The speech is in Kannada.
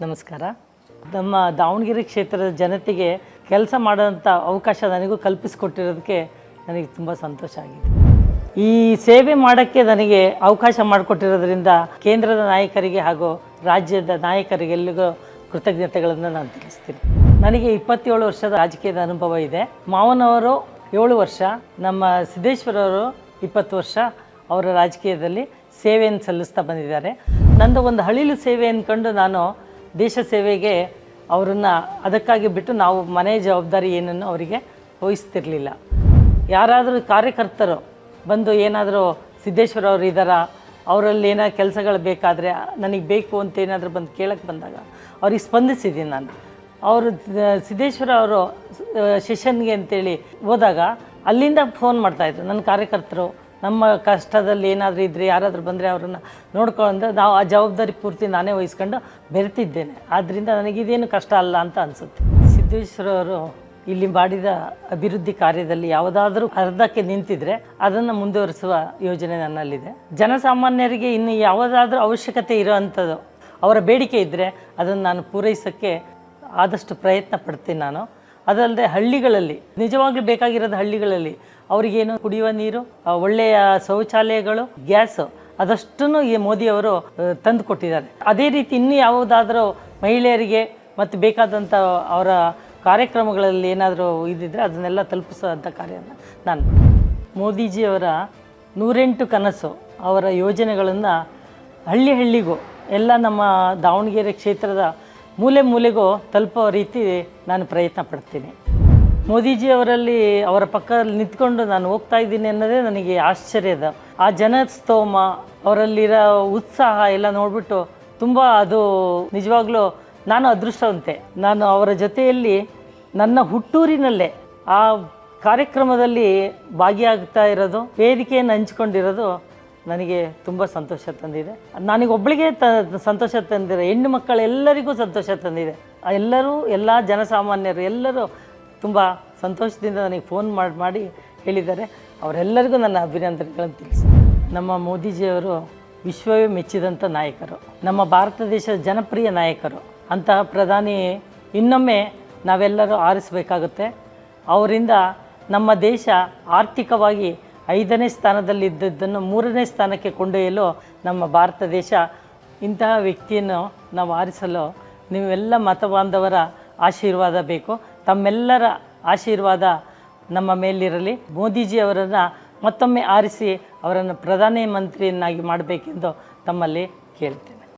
ನಮಸ್ಕಾರ. ನಮ್ಮ ದಾವಣಗೆರೆ ಕ್ಷೇತ್ರದ ಜನತೆಗೆ ಕೆಲಸ ಮಾಡೋಂಥ ಅವಕಾಶ ನನಗೂ ಕಲ್ಪಿಸಿಕೊಟ್ಟಿರೋದಕ್ಕೆ ನನಗೆ ತುಂಬ ಸಂತೋಷ ಆಗಿದೆ. ಈ ಸೇವೆ ಮಾಡೋಕ್ಕೆ ನನಗೆ ಅವಕಾಶ ಮಾಡಿಕೊಟ್ಟಿರೋದ್ರಿಂದ ಕೇಂದ್ರದ ನಾಯಕರಿಗೆ ಹಾಗೂ ರಾಜ್ಯದ ನಾಯಕರಿಗೆಲ್ಲಿಗೂ ಕೃತಜ್ಞತೆಗಳನ್ನು ನಾನು ತಿಳಿಸ್ತೀನಿ. ನನಗೆ ಇಪ್ಪತ್ತೇಳು ವರ್ಷದ ರಾಜಕೀಯದ ಅನುಭವ ಇದೆ. ಮಾವನವರು ಏಳು ವರ್ಷ, ನಮ್ಮ ಸಿದ್ದೇಶ್ವರವರು ಇಪ್ಪತ್ತು ವರ್ಷ ಅವರ ರಾಜಕೀಯದಲ್ಲಿ ಸೇವೆಯನ್ನು ಸಲ್ಲಿಸ್ತಾ ಬಂದಿದ್ದಾರೆ. ನಂದು ಒಂದು ಹಳಿಲು ಸೇವೆ ಅಂದ್ಕೊಂಡು ನಾನು ದೇಶ ಸೇವೆಗೆ ಅವರನ್ನು ಅದಕ್ಕಾಗಿ ಬಿಟ್ಟು ನಾವು ಮನೆ ಜವಾಬ್ದಾರಿ ಏನನ್ನು ಅವರಿಗೆ ವಹಿಸ್ತಿರಲಿಲ್ಲ. ಯಾರಾದರೂ ಕಾರ್ಯಕರ್ತರು ಬಂದು ಏನಾದರೂ ಸಿದ್ದೇಶ್ವರ ಅವರು ಇದ್ದಾರಾ ಅವರಲ್ಲಿ ಏನೋ ಕೆಲಸಗಳು ಬೇಕಾದರೆ ನನಗೆ ಬೇಕು ಅಂತ ಏನಾದರೂ ಬಂದು ಕೇಳಕ್ಕೆ ಬಂದಾಗ ಅವ್ರಿಗೆ ಸ್ಪಂದಿಸಿದ್ದೀನಿ ನಾನು. ಅವರು ಸಿದ್ದೇಶ್ವರ ಅವರು ಸೆಷನ್ಗೆ ಅಂತೇಳಿ ಹೋದಾಗ ಅಲ್ಲಿಂದ ಫೋನ್ ಮಾಡ್ತಾಯಿದ್ರು ನನ್ನ ಕಾರ್ಯಕರ್ತರು ನಮ್ಮ ಕಷ್ಟದಲ್ಲಿ ಏನಾದರೂ ಇದ್ದರೆ ಯಾರಾದರೂ ಬಂದರೆ ಅವರನ್ನು ನೋಡ್ಕೊಂಡು ನಾವು ಆ ಜವಾಬ್ದಾರಿ ಪೂರ್ತಿ ನಾನೇ ವಹಿಸ್ಕೊಂಡು ಬೆರೆತಿದ್ದೇನೆ. ಆದ್ದರಿಂದ ನನಗಿದೇನು ಕಷ್ಟ ಅಲ್ಲ ಅಂತ ಅನಿಸುತ್ತೆ. ಸಿದ್ದೇಶ್ವರ ಅವರು ಇಲ್ಲಿ ಮಾಡಿದ ಅಭಿವೃದ್ಧಿ ಕಾರ್ಯದಲ್ಲಿ ಯಾವುದಾದರೂ ಅರ್ಧಕ್ಕೆ ನಿಂತಿದ್ರೆ ಅದನ್ನು ಮುಂದುವರಿಸುವ ಯೋಜನೆ ನನ್ನಲ್ಲಿದೆ. ಜನಸಾಮಾನ್ಯರಿಗೆ ಇನ್ನು ಯಾವುದಾದ್ರೂ ಅವಶ್ಯಕತೆ ಇರೋವಂಥದ್ದು, ಅವರ ಬೇಡಿಕೆ ಇದ್ದರೆ ಅದನ್ನು ನಾನು ಪೂರೈಸೋಕ್ಕೆ ಆದಷ್ಟು ಪ್ರಯತ್ನ ಪಡ್ತೀನಿ ನಾನು. ಅದಲ್ಲದೆ ಹಳ್ಳಿಗಳಲ್ಲಿ, ನಿಜವಾಗ್ಲೂ ಬೇಕಾಗಿರೋದು ಹಳ್ಳಿಗಳಲ್ಲಿ ಅವರಿಗೇನು ಕುಡಿಯುವ ನೀರು ಒಳ್ಳೆಯ ಶೌಚಾಲಯಗಳು, ಗ್ಯಾಸು ಅದಷ್ಟನ್ನು ಈ ಮೋದಿಯವರು ತಂದು ಕೊಟ್ಟಿದ್ದಾರೆ ಅದೇ ರೀತಿ ಇನ್ನೂ ಯಾವುದಾದರೂ ಮಹಿಳೆಯರಿಗೆ ಮತ್ತು ಬೇಕಾದಂಥ ಅವರ ಕಾರ್ಯಕ್ರಮಗಳಲ್ಲಿ ಏನಾದರೂ ಇದ್ದಿದ್ರೆ ಅದನ್ನೆಲ್ಲ ತಲುಪಿಸುವಂಥ ಕಾರ್ಯನ ನಾನು. ಮೋದಿಜಿಯವರ ನೂರೆಂಟು ಕನಸು, ಅವರ ಯೋಜನೆಗಳನ್ನು ಹಳ್ಳಿ ಹಳ್ಳಿಗೂ, ಎಲ್ಲ ನಮ್ಮ ದಾವಣಗೆರೆ ಕ್ಷೇತ್ರದ ಮೂಲೆ ಮೂಲೆಗೂ ತಲುಪೋ ರೀತಿ ನಾನು ಪ್ರಯತ್ನ ಪಡ್ತೀನಿ. ಮೋದಿಜಿಯವರಲ್ಲಿ ಅವರ ಪಕ್ಕದಲ್ಲಿ ನಿಂತ್ಕೊಂಡು ನಾನು ಹೋಗ್ತಾ ಇದ್ದೀನಿ ಅನ್ನೋದೇ ನನಗೆ ಆಶ್ಚರ್ಯದ. ಆ ಜನಸ್ತೋಮ, ಅವರಲ್ಲಿರೋ ಉತ್ಸಾಹ ಎಲ್ಲ ನೋಡಿಬಿಟ್ಟು ತುಂಬ ಅದು ನಿಜವಾಗ್ಲೂ ನಾನು ಅದೃಷ್ಟವಂತೆ. ನಾನು ಅವರ ಜೊತೆಯಲ್ಲಿ ನನ್ನ ಹುಟ್ಟೂರಿನಲ್ಲೇ ಆ ಕಾರ್ಯಕ್ರಮದಲ್ಲಿ ಭಾಗಿಯಾಗ್ತಾ ಇರೋದು, ವೇದಿಕೆಯನ್ನು ಹಂಚ್ಕೊಂಡಿರೋದು ನನಗೆ ತುಂಬ ಸಂತೋಷ ತಂದಿದೆ. ನನಗೆ ಒಬ್ಬಳಿಗೆ ತ, ಸಂತೋಷ ತಂದಿದೆ ಹೆಣ್ಣು ಮಕ್ಕಳೆಲ್ಲರಿಗೂ ಸಂತೋಷ ತಂದಿದೆ. ಎಲ್ಲರೂ, ಎಲ್ಲ ಜನಸಾಮಾನ್ಯರು ಎಲ್ಲರೂ ತುಂಬ ಸಂತೋಷದಿಂದ ನನಗೆ ಫೋನ್ ಮಾಡಿ ಮಾಡಿ ಹೇಳಿದ್ದಾರೆ. ಅವರೆಲ್ಲರಿಗೂ ನನ್ನ ಅಭಿನಂದನೆಗಳನ್ನು ತಿಳಿಸಿ ನಮ್ಮ ಮೋದಿಜಿಯವರು ವಿಶ್ವವೇ ಮೆಚ್ಚಿದಂಥ ನಾಯಕರು. ನಮ್ಮ ಭಾರತ ದೇಶದ ಜನಪ್ರಿಯ ನಾಯಕರು. ಅಂತಹ ಪ್ರಧಾನಿ ಇನ್ನೊಮ್ಮೆ ನಾವೆಲ್ಲರೂ ಆರಿಸಬೇಕಾಗುತ್ತೆ. ಅವರಿಂದ ನಮ್ಮ ದೇಶ ಆರ್ಥಿಕವಾಗಿ ಐದನೇ ಸ್ಥಾನದಲ್ಲಿದ್ದದ್ದನ್ನು ಮೂರನೇ ಸ್ಥಾನಕ್ಕೆ ಕೊಂಡೊಯ್ಯಲು ನಮ್ಮ ಭಾರತ ದೇಶ ಇಂತಹ ವ್ಯಕ್ತಿಯನ್ನು ನಾವು ಆರಿಸಲು ನೀವೆಲ್ಲ ಮತಬಾಂಧವರ ಆಶೀರ್ವಾದ ಬೇಕು. ತಮ್ಮೆಲ್ಲರ ಆಶೀರ್ವಾದ ನಮ್ಮ ಮೇಲಿರಲಿ. ಮೋದಿಜಿ ಅವರನ್ನು ಮತ್ತೊಮ್ಮೆ ಆರಿಸಿ ಅವರನ್ನು ಪ್ರಧಾನಮಂತ್ರಿಯನ್ನಾಗಿ ಮಾಡಬೇಕೆಂದು ತಮ್ಮಲ್ಲಿ ಕೇಳ್ತೇನೆ.